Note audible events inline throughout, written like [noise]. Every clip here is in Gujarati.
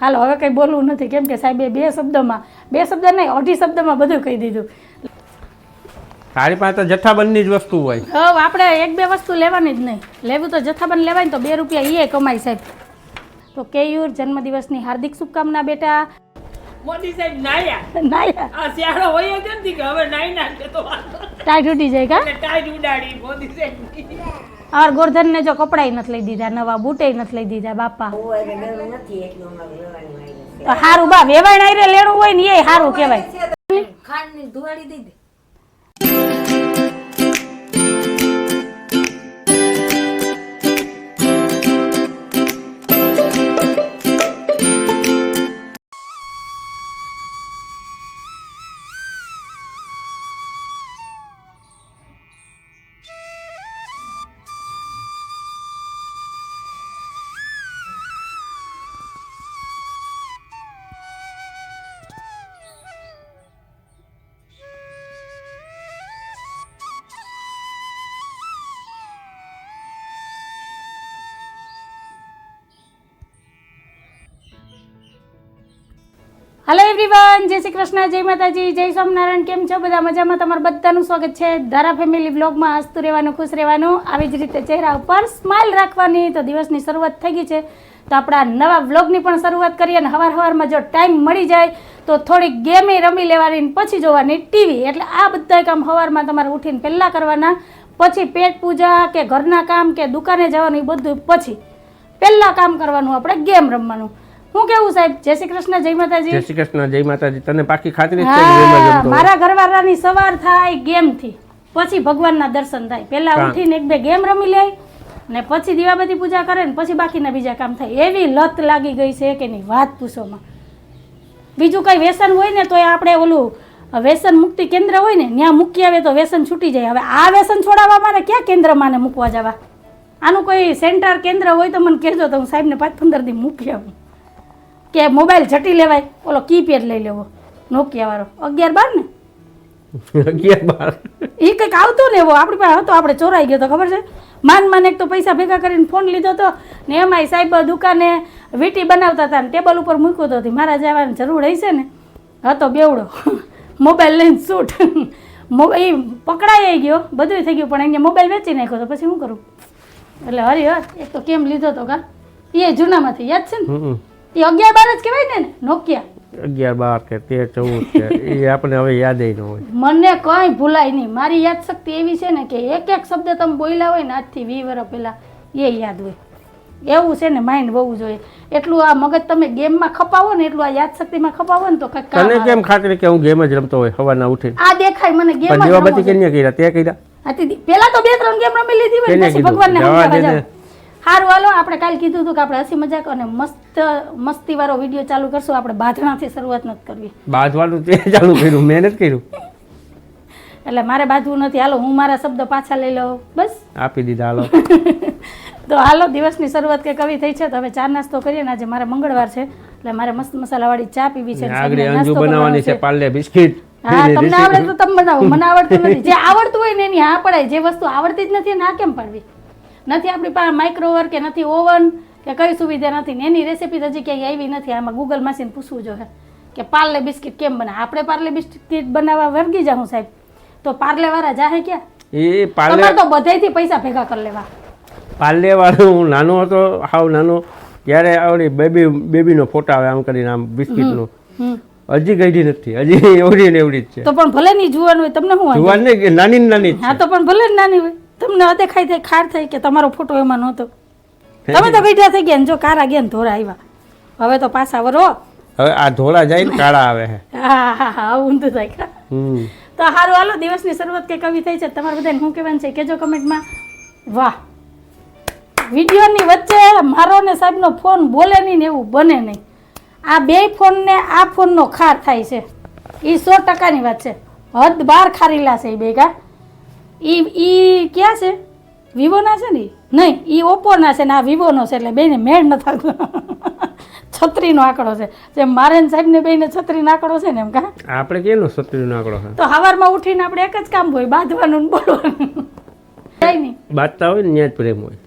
હાલો હવે કંઈ બોલવું નથી. કેમ કે સાહેબે બે શબ્દોમાં બે શબ્દ નહીં અઢી શબ્દમાં બધું કહી દીધું. તારી પાસે તો જથ્થાબંધની જ વસ્તુ હોય. હવે આપણે એક બે વસ્તુ લેવાની જ નહીં. લેવું તો જથ્થાબંધ લેવાય ને તો બે રૂપિયા એ કમાય સાહેબ. તો કેયુર જન્મદિવસની હાર્દિક શુભકામના બેટા. મોદી સાહેબ નાયા. નાયા? આ શિયાળો હોય જ નથી કે હવે નાઈ નાખે તો ટાઈટ ઉડી જાય કા? ટાઈટ ઉડાડી મોદી સાહેબ આર ગોરધનને જો કપડાય નથી લઈ દીધા નવા બૂટે નથી લઈ દીધા બાપા. તો હારું બા વેવાણ આયરે લેણું હોય ને એ સારું કહેવાય. ખાંડની ધુવાડી દઈ એવરીવન જય શ્રી કૃષ્ણ, જય માતાજી, જય સ્વામિનારાયણ. કેમ છો? બધા મજામાં? તમારું બધાનું સ્વાગત છે ધારા ફેમિલી બ્લોગમાં હસતું રહેવાનું, ખુશ રહેવાનું, આવી જ રીતે ચહેરા ઉપર સ્માઇલ રાખવાની. તો દિવસની શરૂઆત થઈ ગઈ છે. તો આપણા નવા વ્લોગની પણ શરૂઆત કરીએ અને હવાર હવારમાં જો ટાઈમ મળી જાય, તો થોડીક ગેમે રમી લેવાની પછી જોવાની ટીવી. એટલે આ બધા કામ હવારમાં તમારે ઉઠીને પહેલાં કરવાના. પછી પેટ પૂજા કે ઘરના કામ કે દુકાને જવાનું, એ બધું પછી. પહેલાં કામ કરવાનું, આપણે ગેમ રમવાનું. હું કેવું સાહેબ? જય શ્રી કૃષ્ણ જય માતાજી. જય શ્રી કૃષ્ણ જય માતાજી. તને પાકી ખાતરી છે ગેમ. મારા ઘરવાળાની સવાર થાય ગેમથી. પછી ભગવાનના દર્શન થાય. પહેલા ઉઠીને એક બે ગેમ રમી લે ને પછી દીવાબતી પૂજા કરે ને પછી બાકીના બીજા કામ થાય. એવી લત લાગી ગઈ છે કે નહીં વાત પૂછોમાં. બીજું કઈ વ્યસન હોય ને તોય આપણે ઓલું વ્યસન મુક્તિ કેન્દ્ર હોય ને ત્યાં મૂકી આવે તો વ્યસન છૂટી જાય. હવે આ વ્યસન છોડાવવા મારે ક્યાં કેન્દ્રમાં ને મૂકવા જવા? આનું કોઈ સેન્ટર કેન્દ્ર હોય તો મને કહેજો તો હું સાહેબને પાંચ પંદર દી મૂકી આવું કે મોબાઈલ જટી લેવાય ઓલો કીપેડ લઈ લેવો નોકિયા વાળો. અગિયાર બાર ને? અગિયાર બાર. એ કંઈક આવતો ને એવો આપણી પાસે હતો આપણે ચોરાઈ ગયો તો ખબર છે? માન માને એક તો પૈસા ભેગા કરીને ફોન લીધો હતો ને એમાંય સાહેબ દુકાને વીટી બનાવતા હતા ને ટેબલ ઉપર મૂક્યો તો મારા જવાની જરૂર હશે ને? હતો બેવડો. મોબાઈલ લઈને શૂટ એ પકડાઈ ગયો બધું થઈ ગયું પણ અહીંયા મોબાઈલ વેચી નાખ્યો તો પછી શું કરું? એટલે હરી હર એક તો કેમ લીધો તો કા? એ જૂનામાંથી યાદ છે ને. એ અગિયાર બાર જ કહેવાય ને નોકિયા. અગિયાર બાર કે તેર ચૌદ કે એ આપણને હવે યાદ ન હોય. મને કંઈ ભૂલાય નહીં. મારી યાદ શક્તિ એવી છે ને કે એક એક શબ્દ તમે બોલ્યા હોય ને આજથી વીસ વર્ષ પહેલાં એ યાદ હોય. એવું છે ને માઇન્ડ હોવું જોઈએ એટલું આ મગજ તમે ગેમમાં ખપાવો ને એટલું આ યાદ શક્તિમાં ખપાવો ને તો કંઈક તને કેમ ખાતરી કે હું ગેમ જ રમતો હોય સવારના ઉઠીને? આ દેખાય મને ગેમ કર્યા? તે કર્યા? પેલા તો બે ત્રણ ગેમ રમી લીધી હોય પછી ભગવાનને હારું હાલો આપણે કાલ કીધું હતું કે આપણે હસી મજાક અને મસ્ત મસ્તી વાળો વીડિયો ચાલુ કરશું. આપણે બાંધણાથી શરૂઆત નથી કરવી. બાંધવાનું તે ચાલુ કર્યું મહેનત કર્યું. એટલે મારે બાંધવું નથી. હાલો હું મારા શબ્દ પાછા લઈ લઉં. બસ. આપી દીધા હાલો. [laughs] તો હાલો દિવસની શરૂઆત કે કવિ થઈ છે તો હવે ચા નાસ્તો કરીએ ને આજે મારે મંગળવાર છે. એટલે મારે મસ્ત મસાલાવાળી ચા પીવી છે આગળ અંજુ નાસ્તો બનાવવાની છે. પાર્લે બિસ્કિટ. હા તમને આવડે તો તમે બનાવો. મને આવડતું નથી. જે આવડતું હોય ને એની હા પડાય. જે વસ્તુ આવડતી જ નથી ને હા કેમ પાડવી? નથી આપણી પાસે માઇક્રોવર કે નથી ઓવન કે કઈ સુવિધા નથી. ને એની રેસીપી હજી ક્યાંય આવી નથી. આમાં ગૂગલમાંથી પૂછવું જોઈએ કે પાર્લે બિસ્કિટ કેમ બનાવે આપણે પાર્લે બિસ્કિટ બનાવવા વર્ગી જાઉં સાહેબ. તો પાર્લે વાળા જાહે ક્યાં? એ પાર્લે તો બધાયથી પૈસા ભેગા કરી લેવા. પાર્લે વાળો હું નાનો હતો હાવ નાનો ત્યારે આવડી બેબી બેબીનો ફોટો આવે આમ કરીને આમ બિસ્કિટનો હજી ગઈડી નથી. હજી એવડી ને એવડી જ છે. તો પણ ભલે નહીં જોવાનું હોય તમને શું? નહીં નાની નાની હા તો પણ ભલે નાની હોય. તમને અદેખાઈ થાય ખાર થઈ કે તમારો ફોટો એમાં નહોતો. તમે તો ગઈઢા થઈ ગયા ને જો કારા ગયા ને ધોરા આવ્યા. હવે તો પાછા વરો. હવે આ ધોળા જાય ને કાળા આવે હા. હા હા ઊંધું થાય. તો સારું હાલો દિવસની શરૂઆત કે કવિ થઈ છે. તમારે બધાને શું કહેવાનું છે? કેજો કમેન્ટમાં. વાહ. વિડીયોની વચ્ચે મારો ને સાહેબનો ફોન બોલે નહીં ને એવું બને નહીં. આ બે ફોનને આ ફોનનો ખાર થાય છે. એ સો ટકાની વાત છે. હદ બાર ખારીલા છે એ બે કા ઈ ક્યાં છે? વિવોના છે ને નહીં ઈ ઓપ્પોના છે ને આ વિવોનો છે એટલે બેને મેળ ન થતો. [laughs] છત્રીનો આંકડો છે. જેમ મારેન ને સાહેબને બેને છત્રીનો આંકડો છે ને એમ કા? આપણે કેનો છત્રીનો આંકડો છે? તો હવારમાં ઉઠીને આપણે એક જ કામ હોય બાંધવાનું ને બોલવાનું. કઈ નહીં. બાંધતા હોય ને ત્યાં જ પ્રેમ હોય.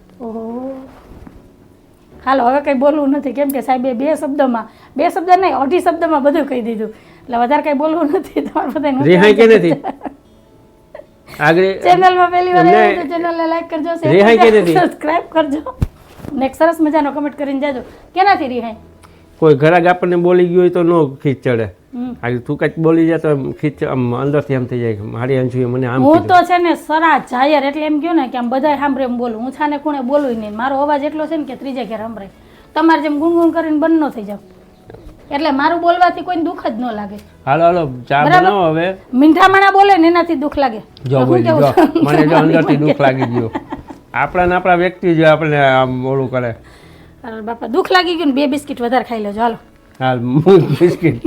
હાલો હવે કંઈ બોલવું નથી. કેમ કે સાહેબે બે શબ્દમાં બે શબ્દ નહીં અઢી શબ્દમાં બધું કહી દીધું. એટલે વધારે કંઈ બોલવું નથી. તમારે બધા રિહાઈ કે નથી? આગળ ચેનલમાં પહેલી વાર આવ્યું તો ચેનલને લાઈક કરજો રિહાઈ કે નથી? સબસ્ક્રાઇબ કરજો. ને સરસ મજાનો કમેન્ટ કરીને જાજો. કેનાથી રિહાઈ? કોઈ ઘરાક આપણને બોલી ગયું હોય તો નો ખીચ ચડે. આજે તું કઈ બોલી જાય તો ખીચ આમ અંદરથી એમ થઈ જાય મારી અંજુ મને આમ હું તો છે ને સરા જાયર એટલે એમ કહ્યું ને કે આમ બધા સાંભળે એમ બોલું. હું છાને ખૂણે બોલું નહીં. મારો અવાજ એટલો છે ને કે ત્રીજે ઘેર સાંભળે. તમારે જેમ ગુણગુણ કરીને બંધ ન થઈ જાવ. એટલે મારું બોલવાથી કોઈને દુઃખ જ ન લાગે. હાલો હાલો ચા બનાવો હવે. મીંઠા માણા બોલે ને એનાથી દુઃખ લાગે. જો બોલી જો મને જો [laughs] અંદરથી દુઃખ લાગી? ગયું. આપણા ને આપણા વ્યક્તિ જે આપણે આમ ઓલું કરે. અરે બાપા દુઃખ લાગી ગયું ને બે બિસ્કિટ વધારે ખાઈ લેજો. હાલો. હાલ બિસ્કિટ.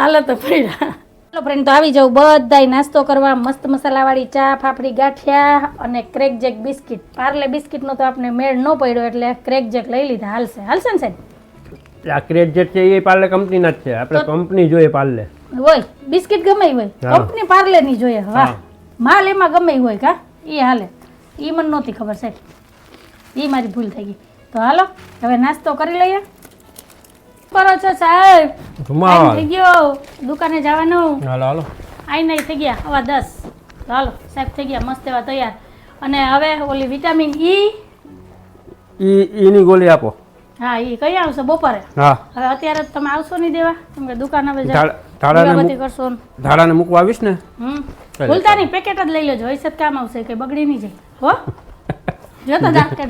હાલો તો પડ્યા ચાલો ફ્રેન્ડ તો આવી જાઉં બધાય નાસ્તો કરવા મસ્ત મસાલાવાળી ચા ફાફડી ગાંઠિયા અને ક્રેક જેક બિસ્કિટ. પાર્લે બિસ્કિટનો તો આપણે મેળ ન પડ્યો એટલે ક્રેક જેક લઈ લીધા. હાલશે હાલશે ને સાહેબ? આ ક્રેડિટ છે એ પાર્લે કંપનીના જ છે. આપણે કંપની જોઈએ પાર્લે. હોય. બિસ્કિટ ગમે હોય. કંપની પાર્લે ની જોઈએ વાહ. માલ એમાં ગમે હોય કા? એ હાલે. એ મને નહોતી ખબર સાહેબ. એ મારી ભૂલ થઈ ગઈ. તો હાલો હવે નાસ્તો કરી લઈએ. કરો છો સાહેબ? થઈ ગયો. દુકાને જવાનું. હાલો હાલો. આઈ નહીં થઈ ગયા. હવા દસ. તો હાલો સાહેબ થઈ ગયા. મસ્ત એવા તૈયાર. અને હવે ઓલી વિટામિન ઈ. ઈ ઈની ગોળી આપો. હા એ કઈ આવશે બપોરે? હા. હવે અત્યારે તમે આવશો નહીં દેવા? કેમ કે દુકાન હવે ધાડાને કરશો ધાડાને મૂકવા આવીશ ને? હમ. ભૂલતા નહીં પેકેટ જ લઈ લેજો હશે કામ આવશે કે બગડી નહીં જાય. હો? [laughs] જોતો દાંત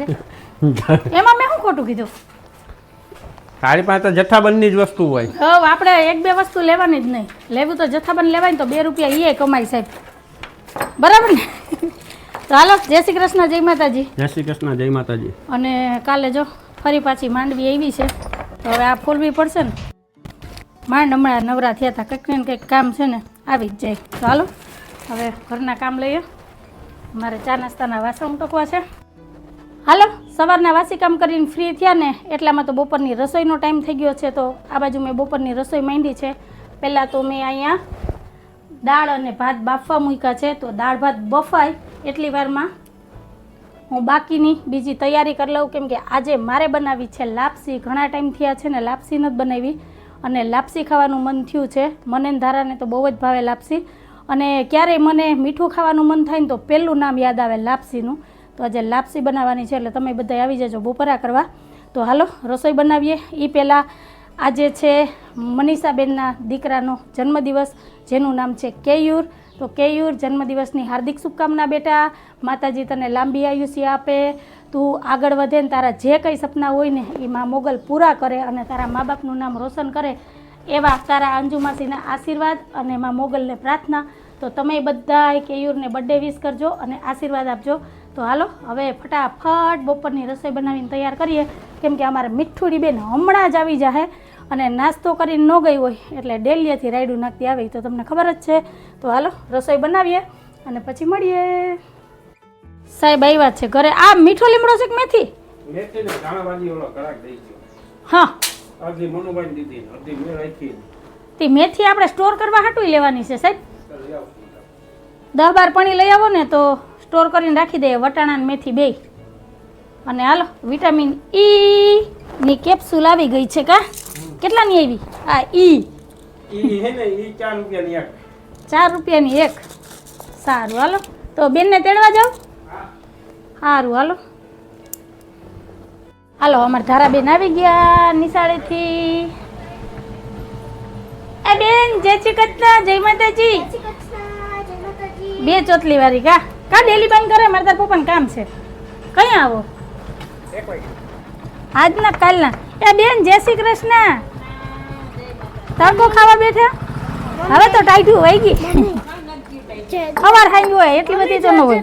એમાં મેં શું ખોટું કીધું? તારી પાસે તો જથ્થાબંધની જ વસ્તુ હોય. હવે આપણે એક બે વસ્તુ લેવાની જ નહીં. લેવું તો જથ્થાબંધ લેવાય તો બે રૂપિયા એ કમાય સાહેબ. બરાબર ને? હાલો જય શ્રી કૃષ્ણ જય માતાજી. જય શ્રી કૃષ્ણ જય માતાજી. અને કાલે જો ફરી પાછી માંડવી આવી છે. તો હવે આ ફોલવી પડશે ને. માંડ હમણાં નવરા થયા હતા કંઈક ને કંઈક કામ છે ને, આવી જ જાય. તો હાલો, હવે ઘરના કામ લઈએ. મારે ચા નાસ્તાના વાસણ ટોકવા છે. હાલો, સવારના વાસી કામ કરીને ફ્રી થયા ને, એટલામાં તો બપોરની રસોઈનો ટાઈમ થઈ ગયો છે, તો આ બાજુ મેં બપોરની રસોઈ માંડી છે. પહેલાં તો મેં અહીંયા દાળ અને ભાત બાફવા મૂક્યા છે, તો દાળ ભાત બફાય, એટલી વારમાં હું બાકીની બીજી તૈયારી કરી લઉં, કેમ કે આજે મારે બનાવી છે લાપસી. ઘણા ટાઈમ થયા છે ને લાપસી નથી બનાવી. અને લાપસી ખાવાનું મન થયું છે. મને ધારાને તો બહુ જ ભાવે લાપસી. અને ક્યારેય મને મીઠું ખાવાનું મન થાય ને તો પહેલું નામ યાદ આવે લાપસીનું. તો આજે લાપસી બનાવવાની છે, એટલે તમે બધા આવી જજો બપોરા કરવા. તો હાલો, રસોઈ બનાવીએ. એ પહેલાં આજે છે મનીષાબેનના દીકરાનો જન્મદિવસ, જેનું નામ છે કેયુર. તો કેયુર જન્મદિવસની હાર્દિક શુભકામના બેટા, માતાજી તને લાંબી આયુષ્ય આપે. તું આગળ વધે ને તારા જે કંઈ સપના હોય ને એ માં મોગલ પૂરા કરે અને તારા મા બાપનું નામ રોશન કરે એવા તારા અંજુમાસીના આશીર્વાદ અને માં મોગલને પ્રાર્થના. તો તમે બધા કેયુરને બર્થડે વિશ કરજો અને આશીર્વાદ આપજો. તો હાલો, હવે ફટાફટ બપોરની રસોઈ બનાવીને તૈયાર કરીએ. કેમ કે અમારે મીઠુડી બેન હમણાં જ આવી જાહે. અને નાસ્તો કરીને ન ગઈ હોય એટલે ડેલીએથી રાયડું નાખતી આવે તો તમને ખબર જ છે. તો હાલો રસોઈ બનાવીએ અને પછી મળીએ. સાહેબ આવ્યા વાત છે ઘરે. આ મીઠો લીમડો છે કે મેથી? હા. તે મેથી આપણે સ્ટોર કરવા હાટું લેવાની છે સાહેબ? દસ બાર પાણી લઈ આવો ને તો સ્ટોર કરીને રાખી દઈએ વટાણા ને મેથી બે અને હાલો વિટામિન ઈ ની કેપ્સ્યુલ આવી ગઈ છે કા? કેટલાની આવી? આ ઈ. ઈ હે ને ઈ ચાર રૂપિયાની એક. ચાર રૂપિયાની એક. સારું હાલો. તો બેનને તેડવા જાવ સારું હાલો. હાલો અમારા ધારાબેન આવી ગયા નિશાળેથી. એ બેન જય શ્રી કૃષ્ણ જય માતાજી. બે ચોટલી વાળી કા? કા ડેલી બંધ કરે? મારે તાર પપ્પાને કામ છે. કઈ આવો? આજના કાલના. એ બેન જય શ્રી કૃષ્ણ. તડકો ખાવા બેઠા? હવે તો ટાઈટું વહી ગઈ. ખબર ખાઈ હોય, એટલી બધી તો ન હોય.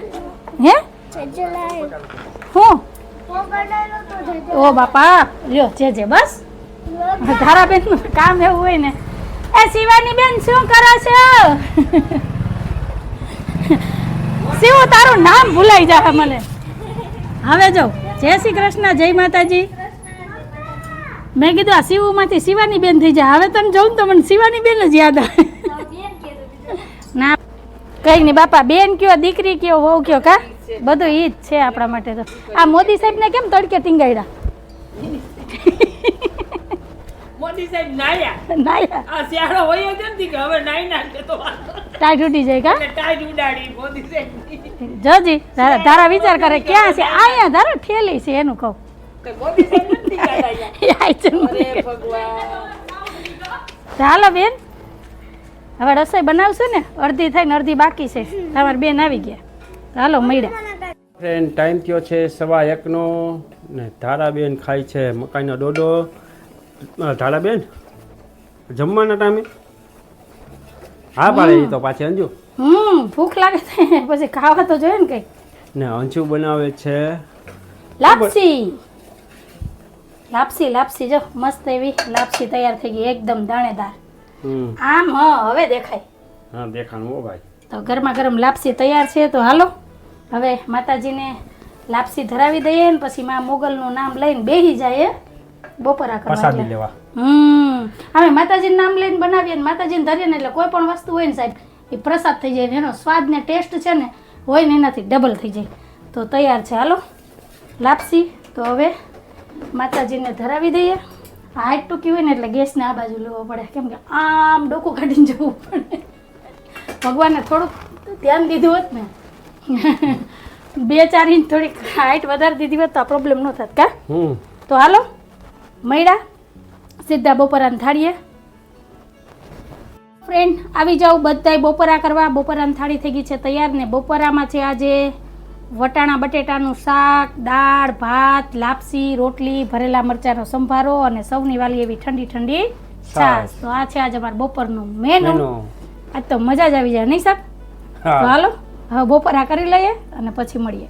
હે? હું? ઓ બાપા, લ્યો, જે જે, બસ. ધારાબેન બેન કામ એવું હોય ને. એ શિવાની બેન શું કરો છો? શિવ તારું નામ ભૂલાઈ જાય મને. હવે જો, જય શ્રી કૃષ્ણ, જય માતાજી. મેં કીધું આ શિવમાંથી શિવાની બેન થઈ જાય હવે તમે જોઉં તો મને શિવાની બેન જ યાદ આવે. ના કઈ નહીં બાપા બેન કયો દીકરી કયો વહુ કયો કા? બધું ઈ જ છે આપણા માટે તો. આ મોદી સાહેબને કેમ તડકે ટીંગાડ્યા મોદી સાહેબ નાયા. નાયા? આ શિયાળો હોય જ નથી કે હવે નાઈ નાખે તો ટાઈટ ઉડી જાય કા? એટલે ટાઈટ ઉડાડી મોદી સાહેબ જોજી તારા વિચાર કરે ક્યાં છે? અહીંયા તારા ઠેલી છે એનું કહું. [laughs] [laughs] હાલો બેન હવે રસોઈ બનાવશું ને અડધી થઈને અડધી બાકી છે. તમારી બેન આવી ગયા. હાલો મળ્યા. ફ્રેન્ડ ટાઈમ થયો છે સવા એકનો ને ધારાબેન ખાય છે મકાઈનો ડોડો ધારાબેન જમવાના ટાઈમે? હા પાડે તો પાછી અંજુ હમ ભૂખ લાગે છે. [laughs] પછી ખાવા તો જોઈએ ને કઈ. ને અંજુ બનાવે છે. લાપસી. લાપસી લાપસી જો મસ્ત એવી લાપસી તૈયાર થઈ ગઈ એકદમ દાણેદાર. આમ હવે દેખાય. હા દેખાણું હો ભાઈ. તો ગરમા ગરમ લાપસી તૈયાર છે તો હાલો. હવે માતાજીને લાપસી ધરાવી દઈએ ને પછી માં મોગલનું નામ લઈને બેહી જાય બપોરા કરવા લેવા. હમ. અમે માતાજીનું નામ લઈને બનાવીએ ને માતાજીને ધરીએ ને એટલે કોઈ પણ વસ્તુ હોય ને સાહેબ એ પ્રસાદ થઈ જાય ને એનો સ્વાદ ને ટેસ્ટ છે ને હોય ને એનાથી ડબલ થઈ જાય. તો તૈયાર છે હાલો. લાપસી તો હવે માતાજીને ધરાવી દઈએ. હાઈટ ટૂંકી હોય ને એટલે ગેસને આ બાજુ લેવો પડે. કેમ કે આમ ડોકું કાઢીને જવું પડે. ભગવાને થોડુંક ધ્યાન દીધું હોત ને. બે ચાર ઇંચ થોડીક હાઈટ વધારી દીધી હોત તો આ પ્રોબ્લેમ ન થાત કા? તો હાલો મળ્યા સીધા બપોરાને થાળીએ ફ્રેન્ડ આવી જાઓ બધાય બપોરા કરવા. બપોરાની થાળી થઈ ગઈ છે તૈયાર ને બપોરામાં છે આજે વટાણા બટેટાનું શાક દાળ ભાત લાપસી રોટલી ભરેલા મરચાંનો સંભારો અને સૌની વાલી એવી ઠંડી ઠંડી છાશ. તો આ છે આજે અમારું બપોરનું મેનુ. આજ તો મજા જ આવી જાય નહીં સાહેબ? તો હાલો હવે બપોરા કરી લઈએ અને પછી મળીએ.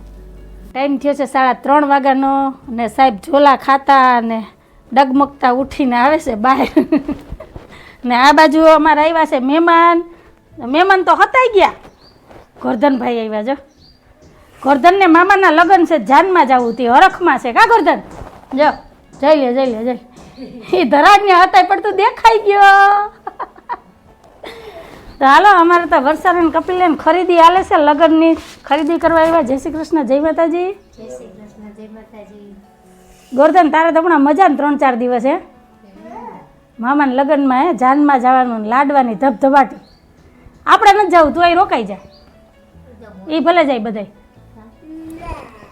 ટાઈમ થયો છે સાડા ત્રણ વાગ્યાનો અને સાહેબ ઝોલા ખાતા અને ડગમગતા ઉઠીને આવે છે બહાર. [laughs] ને આ બાજુ અમારા આવ્યા છે મહેમાન. મહેમાન તો હતાઈ ગયા. ગોરધનભાઈ આવ્યા જો. ગોરધનને મામાના લગ્ન છે જાનમાં જવું તે હરખમાં છે. કા ગોરધન? જો જઈ લે જઈ લે જઈ એ ધરાજને પણ પડતું દેખાઈ ગયો. તો હાલો અમારે તો વરસાદ અને કપિલ ખરીદી આલે છે લગ્નની. ખરીદી કરવા આવ્યા. જય શ્રી કૃષ્ણ જય માતાજી. જય શ્રી કૃષ્ણ જય માતાજી. ગોરધન તારે તો હમણાં મજા ને ત્રણ ચાર દિવસ હે? મામાના લગ્નમાં હે જાનમાં જવાનું લાડવાની ધબધબાટી. આપણે નથી જવું તું અહીં રોકાઈ જા. એ ભલે જાય બધાય.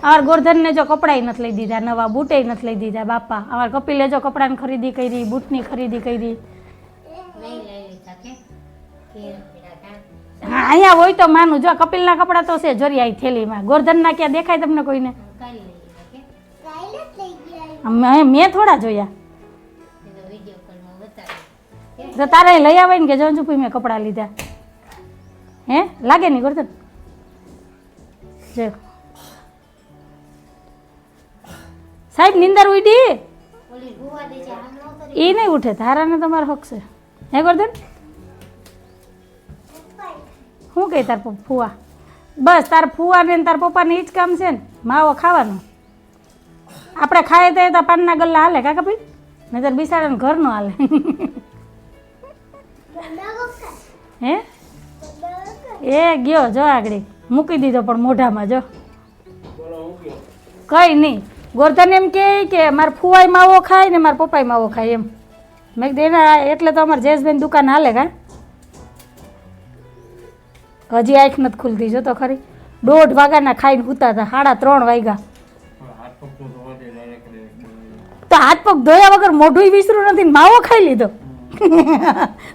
અમાર ગોરધનને જો કપડાય નથી લઈ દીધા નવા બૂટે નથી લઈ દીધા બાપા. અમાર કપિલે જો કપડાની ખરીદી કરી બૂટની ખરીદી કરી. હા અહીંયા હોય તો માનું. જો કપિલના કપડાં તો છે જરી થેલીમાં. ગોરધનના ક્યાં દેખાય તમને કોઈને? મેં થોડા જોયા. તો તારે લઈ આવે ને કે જો ચૂપી મેં કપડાં લીધા. હે? લાગે નહીં ગોરધન? જો. સાહેબ નિંદર ઉડી એ નહીં ઉઠે તારાને તમારો હક છે. હે ગોરધન? શું કહે તાર પપ્પા ફુવા બસ તાર ફુવાને ને તાર પપ્પાને એ જ કામ છે ને માવો ખાવાનો. આપણે ખાઈએ તો એ તો પાનના ગલ્લા હાલે ભાઈ? નહીં તાર બિસાડાને ઘરનો હાલે. હે? એ ગયો જો આગળ. મૂકી દીધો પણ મોઢામાં જો. કઈ નહીં. ગોરધન એમ કહે કે મારા ફુવાઈ માવો ખાય ને મારા પપ્પાઈ માવો ખાય એમ. મેં કીધું એના એટલે તો અમારે જયેશભાઈ દુકાન હાલે કા? હજી આંખ નથી ખુલતી જો તો ખરી. દોઢ વાગ્યાના ખાઈને સૂતા હતા સાડા ત્રણ વાગ્યા. તો હાથ પગ ધોયા વગર મોઢું વિસરું નથી માવો ખાઈ લીધો.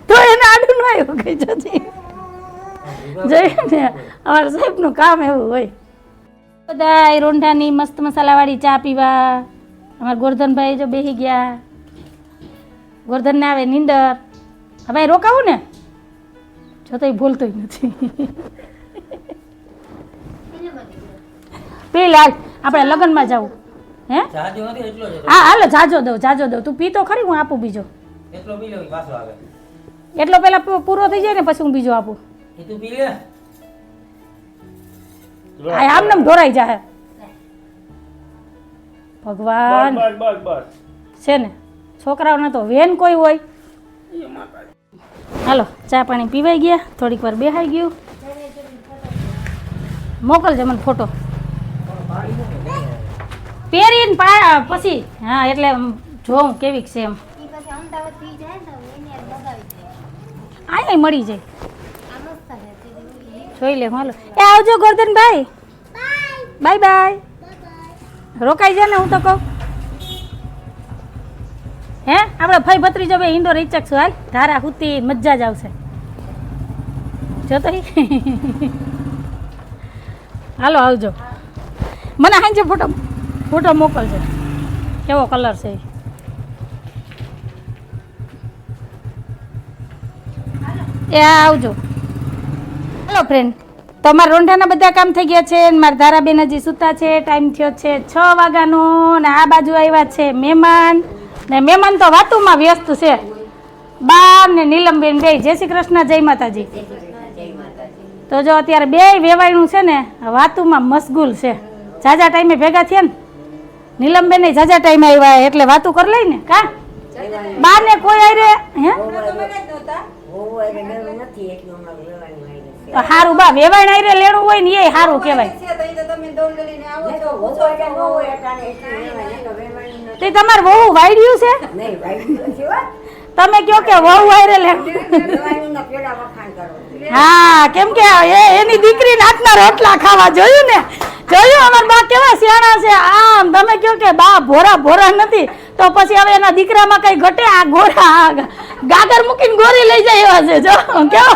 તો એને આડું ન આવ્યું કઈ જતી જોયું ને અમારા સાહેબનું કામ એવું હોય. બધા રોંઢાની મસ્ત મસાલાવાળી ચા પીવા. અમારા ગોરધનભાઈ જો બેસી ગયા. ગોરધનને આવે નીંદર. હવે રોકાવું ને? જો તો ભૂલતોય નથી. પી લાલ આપણે લગ્નમાં જવું હે. હા હાલો જાજો દઉં જાજો દઉં. તું પીતો ખરી હું આપું બીજો. એટલો પી લે પાછો આવે. એટલો પહેલા પૂ- પૂરો થઈ જાય ને પછી હું બીજો આપું. તું પી લે. આ આમને આમ ધોરાઈ જાય ભગવાન. બસ બસ બસ છે ને? છોકરાઓને તો વેન કોઈ હોય. હાલો ચા પાણી પીવાઈ ગયા. થોડીક વાર બેહાઈ ગયું. મોકલજે મને ફોટો. પહેરીને પા પછી. હા એટલે જોઉં કેવીક છે એમ. અહીંયા મળી જાય. જોઈ લે, હાલો. એ આવજો ગોરધનભાઈ. Bye bye. રોકાઈ જા ને, હું તો કહું. હે? આપણે ફઈ ભત્રીજો બે ઇન્ડોર છું હાલ, ધારા હુતી મજા જ આવશે. જોતો હાલો, આવજો. મને હાંજે ફોટો ફોટો મોકલજો. કેવો કલર છે એ આવજો. હેલો ફ્રેન્ડ તમારા રોંઢાના બધા કામ થઈ ગયા છે મારા ધારાબેન હજી સૂતા છે ટાઈમ થયો છે છ વાગ્યાનો ને આ બાજુ આવ્યા છે મહેમાન. ને મહેમાન તો વાતુમાં વ્યસ્ત છે. બા ને નીલમબેન બે. જય શ્રી કૃષ્ણ, જય માતાજી. તો જો અત્યારે બે વેવાયનું છે ને, વાતુમાં મશગુલ છે. જાજા ટાઈમે ભેગા થયા ને, નીલમબેન ઝાઝા ટાઈમે આવ્યા એટલે વાતું કરી લઈ ને, કા? બા ને કોઈ આરે હે? તો હારું બા વેવાણ આરે લેણું હોય ને એ હારું કહેવાય. તે તમારે વહુ વાયડ્યું છે? તમે કયો કે વહુ વાયરે લેણું. હા કેમ કે એ એની દીકરી નાતના રોટલા ખાવા જોયું ને? જોયું? અમાર બા કેવા સિયાણા છે? આમ તમે કયો કે બા ભોરા ભોરા નથી. તો પછી હવે એના દીકરામાં કઈ ઘટે? આ ગોરા ગાગર મૂકીને ગોરી લઈ જાય એવા છે જો કેવો?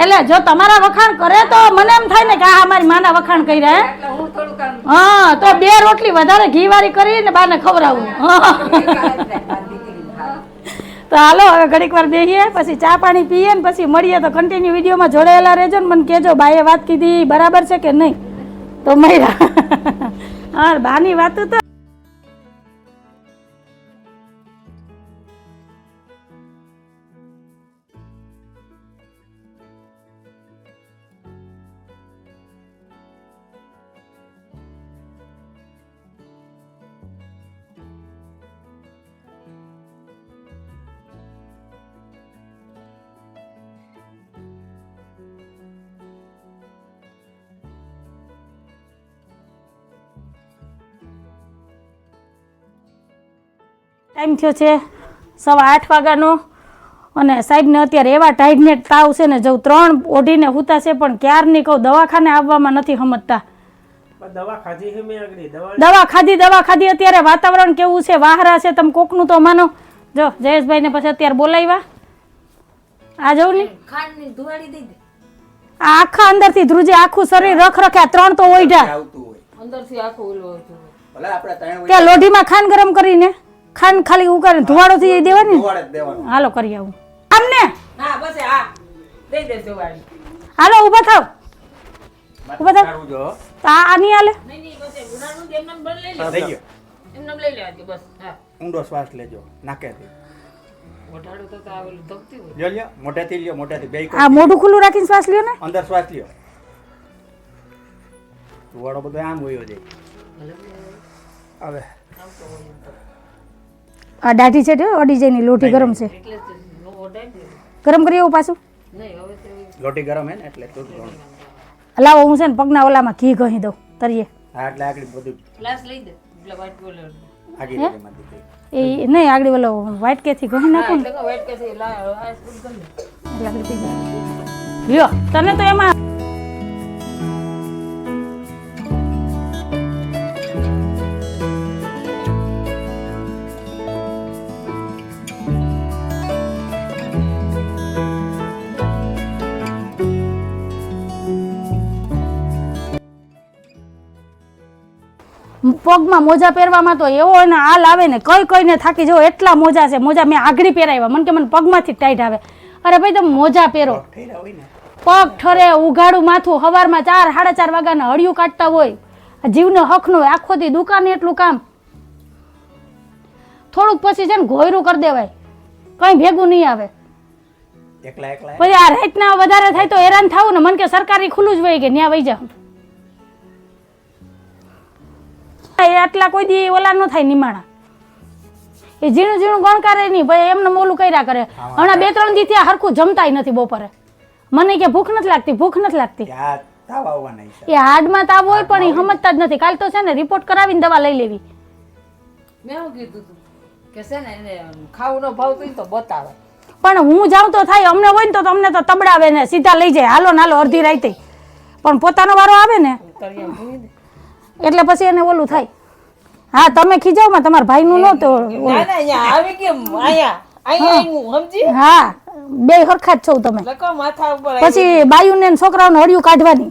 એટલે જો તમારા વખાણ કરે તો મને એમ થાય ને કે આ મારી માના વખાણ કર્યા હે? તો બે રોટલી વધારે ઘી વાળી કરીને બાને ખવડાવું. તો હાલો હવે ઘડીક વાર બેહીએ પછી ચા પાણી પીએ ને પછી મળીએ. તો કન્ટિન્યુ વિડીયોમાં જોડાયેલા રહેજો ને મને કહેજો બાએ વાત કીધી બરાબર છે કે નહીં? તો મળ્યા હા બાની વાત તો ટાઈમ થયો છે સવા આઠ વાગ્યાનો. અને સાહેબને અત્યારે એવા ટાઈડને તાવ છે ને જવું ત્રણ ઓઢીને હુતા છે પણ ક્યારની કહું દવાખાને આવવામાં નથી સમજતા દવા ખાધી છે મેં આગળ? દવા ખાધી અત્યારે વાતાવરણ કેવું છે? વાહરા છે તમે કોકનું તો માનો. જો જયેશભાઈને પછી અત્યારે બોલાવ્યા. આ જવું ને? ખાંડની ધુવાડી દઈ દે. આ આખા અંદરથી ધ્રુજે આખું શરીર રખ રખ્યા ત્રણ તો ઓઈઢા અંદરથી આખું કે લોઢીમાં ખાંડ ગરમ કરીને ખાંડ ખાલી ઉકાર ધુવાડો થઈ દેવાની ને? જ દેવાનું. હાલો કરી આવું. આમને હા બસ હા. દઈ દે ધુવાડી. હાલો ઊભા થાવ. ઊભા થાવ. સારું જો તો આ આ નહીં હાલે? નહીં નહીં બસ એ ઉનાળું જ એમને બળ લઈ લે થઈ ગયો. એમને લઈ લેવાથી બસ હા. ઊંડો શ્વાસ લેજો નાકેથી મોઢાડું તો આ ઓલું ધબતી હોય. લ્યો લ્યો મોઢેથી લ્યો મોઢેથી બે આ મોઢું ખુલ્લું રાખીને શ્વાસ લ્યો ને? અંદર શ્વાસ લ્યો. ધુવાડો બધો આમ હોયો જાય હવે. આ દાઢી છે તે અડી જાય ની લોટી ગરમ છે. ગરમ કરી આવું પાછું. નહીં લોટી ગરમ હે ને એટલે તું લાવો હું છે ને પગના ઓલામાં ઘી ઘહી દઉં તરીએ હા એટલે આગળ બધું ગ્લાસ લઈ દે એટલે વાઇટ બોલે દીધી એ નહીં આગળ ઓલો વ્હાઈટ કેથી કહી નાખું ને? એટલે લ્યો તને તો એમાં પગમાં મોજા પહેરવામાં તો એવો એને હાલ આવે ને કઈ કઈને થાકી જવો એટલા મોજા છે. મોજા મેં આગળી પહેરાવ્યા. મને કે મને પગમાંથી ટાઈટ આવે. અરે ભાઈ તમે મોજા પહેરો. ને. પગ ઠરે ઉઘાડું માથું હવારમાં ચાર સાડા ચાર વાગ્યાના હળિયું કાઢતા હોય. જીવનો હકનો આખો દી દુકાને એટલું કામ. થોડુંક પછી છે ને ઘોયરું કરી દેવાય. કઈ ભેગું નહીં આવે. પછી આ રાતના વધારે થાય તો હેરાન થવું ને. મને કે સરકારી ખુલ્લું જ હોય કે ન્યા વહી જાઉં. એ આટલા કોઈ દી ઓલા ન થાય નિમાણા. એ ઝીણું ઝીણું ગણકારે નહીં ભાઈ એમને મોલું કર્યા કરે. હમણાં બે ત્રણ દી ત્યાં હરખું જમતાય નથી બપોરે. મને કે ભૂખ નથી લાગતી ભૂખ નથી લાગતી. એ હાડમાં તાવ હોય પણ એ સમજતા જ નથી. કાલ તો છે ને રિપોર્ટ કરાવીને દવા લઈ લેવી. મેં શું કીધું તું કે છે ને એને ખાવાનો ભાવ તો બતાવે. પણ હું જાઉં તો થાય અમને હોય ને તો તમને તો તબડાવે ને સીધા લઈ જાય. હાલો નાલો અડધી રાતે પણ પોતાનો વારો આવે ને. એટલે પછી એને ઓલું થાય. હા તમે ખીજાવમાં તમારા ભાઈનું નહોતું ના ના અહીંયા આવી કેમ? અહીંયા અહીંયા આવ્યું સમજી? હા બે હરખા જ છો તમે. લખો માથા ઉપર. પછી બાયુને ને છોકરાઓને હળિયું કાઢવાની.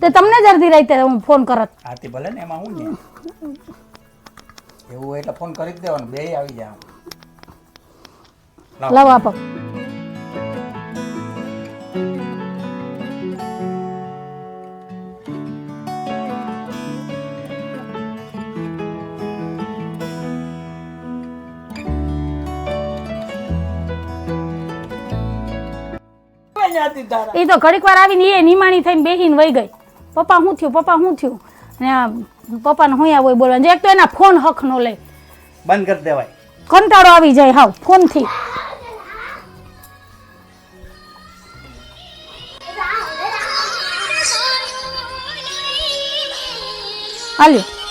તે તમને જ અડધી રાતે હું ફોન કરત. આથી ભલે ને એમાં હું ને એવું હોય એટલે ફોન કરી જ દેવાનો બે આવી જાવ લાવો આપો. તારા. એ તો ઘડીક વાર આવીને એ નિમાણી થઈને બેહીને વહી ગઈ. પપ્પા શું થયું? પપ્પા શું થયું? ને પપ્પાને હું હોય બોલવાનું. એક તો એના ફોન હક નો લે. બંધ કરી દેવાય. કંટાળો આવી જાય હાવ ફોનથી. હાલ્યો.